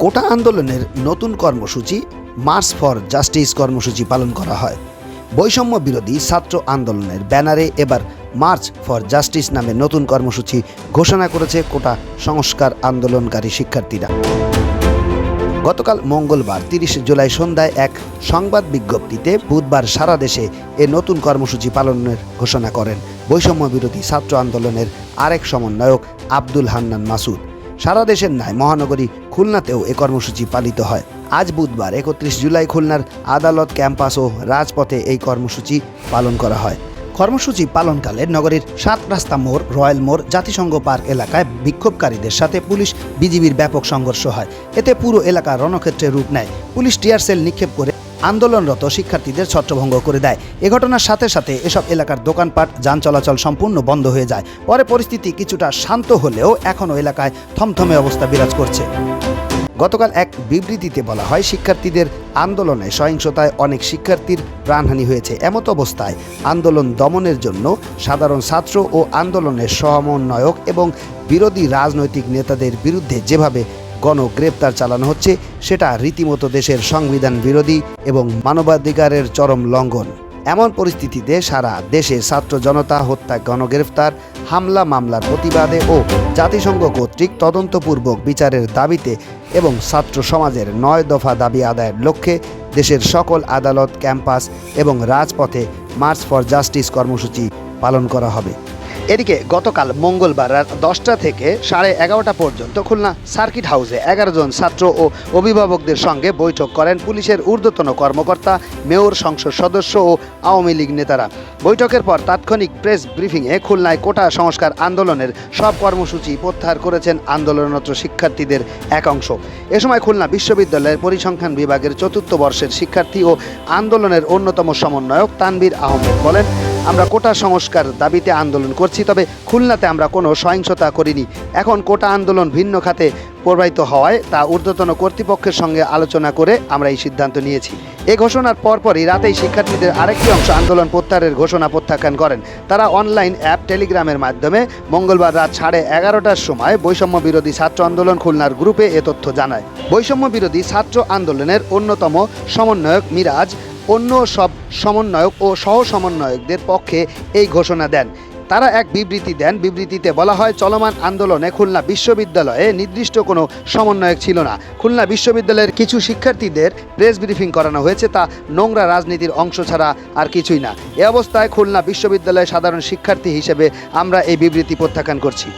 কোটা আন্দোলনের নতুন কর্মসূচি মার্চ ফর জাস্টিস কর্মসূচি পালন করা হয়। বৈষম্য বিরোধী ছাত্র আন্দোলনের ব্যানারে এবার মার্চ ফর জাস্টিস নামে নতুন কর্মসূচি ঘোষণা করেছে কোটা সংস্কার আন্দোলনকারী শিক্ষার্থীরা। গতকাল মঙ্গলবার তিরিশে জুলাই সন্ধ্যায় এক সংবাদ বিজ্ঞপ্তিতে বুধবার সারা দেশে এ নতুন কর্মসূচি পালনের ঘোষণা করেন বৈষম্য বিরোধী ছাত্র আন্দোলনের আরেক সমন্বয়ক আব্দুল হান্নান মাসুদ। সারা দেশের ন্যায় মহানগরী খুলনাতেও এ কর্মসূচি পালিত হয়। আজ বুধবার, একত্রিশ জুলাই খুলনার আদালত ক্যাম্পাস ও রাজপথে এই কর্মসূচি পালন করা হয়। কর্মসূচি পালনকালে নগরীর সাত রাস্তা মোড়, রয়্যাল মোড়, জাতিসংঘ পার্ক এলাকায় বিক্ষোভকারীদের সাথে পুলিশ বিজিবির ব্যাপক সংঘর্ষ হয়। এতে পুরো এলাকা রণক্ষেত্রে রূপ নেয়। পুলিশ টিয়ার সেল নিক্ষেপ করে আন্দোলনরত শিক্ষার্থীদের ছত্রভঙ্গ করে দেয়। এ ঘটনার সাথে সাথে এসব এলাকার দোকানপাট, যান চলাচল সম্পূর্ণ বন্ধ হয়ে যায়। পরে পরিস্থিতি কিছুটা শান্ত হলেও এখনও এলাকায় থমথমে অবস্থা বিরাজ করছে। গতকাল এক বিবৃতিতে বলা হয়, শিক্ষার্থীদের আন্দোলনে সহিংসতায় অনেক শিক্ষার্থীর প্রাণহানি হয়েছে। এমত অবস্থায় আন্দোলন দমনের জন্য সাধারণ ছাত্র ও আন্দোলনের সমন্বয়ক এবং বিরোধী রাজনৈতিক নেতাদের বিরুদ্ধে যেভাবে গণগ্রেপ্তার চালানো হচ্ছে, সেটা রীতিমতো দেশের সংবিধান বিরোধী এবং মানবাধিকারের চরম লঙ্ঘন। এমন পরিস্থিতিতে সারা দেশে ছাত্র জনতা হত্যা, গণগ্রেফতার, হামলা, মামলার প্রতিবাদে ও জাতিসংঘ কর্তৃক তদন্তপূর্বক বিচারের দাবিতে এবং ছাত্র সমাজের নয় দফা দাবি আদায়ের লক্ষ্যে দেশের সকল আদালত, ক্যাম্পাস এবং রাজপথে মার্চ ফর জাস্টিস কর্মসূচি পালন করা হবে। এদিকে গতকাল মঙ্গলবার রাত দশটা থেকে সাড়ে এগারোটা পর্যন্ত খুলনা সার্কিট হাউসে এগারো জন ছাত্র ও অভিভাবকদের সঙ্গে বৈঠক করেন পুলিশের ঊর্ধ্বতন কর্মকর্তা, মেয়র সংসদ সদস্য ও আওয়ামী লীগ নেতারা। বৈঠকের পর তাৎক্ষণিক প্রেস ব্রিফিংয়ে খুলনায় কোটা সংস্কার আন্দোলনের সব কর্মসূচি প্রত্যাহার করেছেন আন্দোলনরত শিক্ষার্থীদের এক অংশ। এ সময় খুলনা বিশ্ববিদ্যালয়ের পরিসংখ্যান বিভাগের চতুর্থ বর্ষের শিক্ষার্থী ও আন্দোলনের অন্যতম সমন্বয়ক তানবীর আহমেদ বলেন আমরা কোটা সংস্কার দাবিতে আন্দোলন করছি, তবে খুলনাতে আমরা কোনো সহিংসতা করিনি। এখন কোটা আন্দোলন ভিন্ন খাতে প্রবাহিত হওয়ায় তা ঊর্ধ্বতন কর্তৃপক্ষের সঙ্গে আলোচনা করে আমরা এই সিদ্ধান্ত নিয়েছি। এ ঘোষণার পরপরই রাতেই শিক্ষার্থীদের আরেকটি অংশ আন্দোলন প্রত্যাহারের ঘোষণা প্রত্যাখ্যান করেন। তারা অনলাইন অ্যাপ টেলিগ্রামের মাধ্যমে মঙ্গলবার রাত সাড়ে এগারোটার সময় বৈষম্য বিরোধী ছাত্র আন্দোলন খুলনার গ্রুপে এ তথ্য জানায়। বৈষম্য বিরোধী ছাত্র আন্দোলনের অন্যতম সমন্বয়ক মিরাজ অন্য সব সমন্বয়ক ও সহ সমন্বয়কদের পক্ষে এই ঘোষণা দেন। তারা এক বিবৃতি দেন। বিবৃতিতে বলা হয়, চলমান আন্দোলনে খুলনা বিশ্ববিদ্যালয়ে নির্দিষ্ট কোনো সমন্বয়ক ছিল না। খুলনা বিশ্ববিদ্যালয়ের কিছু শিক্ষার্থীদের প্রেস ব্রিফিং করানো হয়েছে, তা নোংরা রাজনীতির অংশ ছাড়া আর কিছুই না। এ অবস্থায় খুলনা বিশ্ববিদ্যালয়ের সাধারণ শিক্ষার্থী হিসেবে আমরা এই বিবৃতি প্রত্যাখ্যান করছি।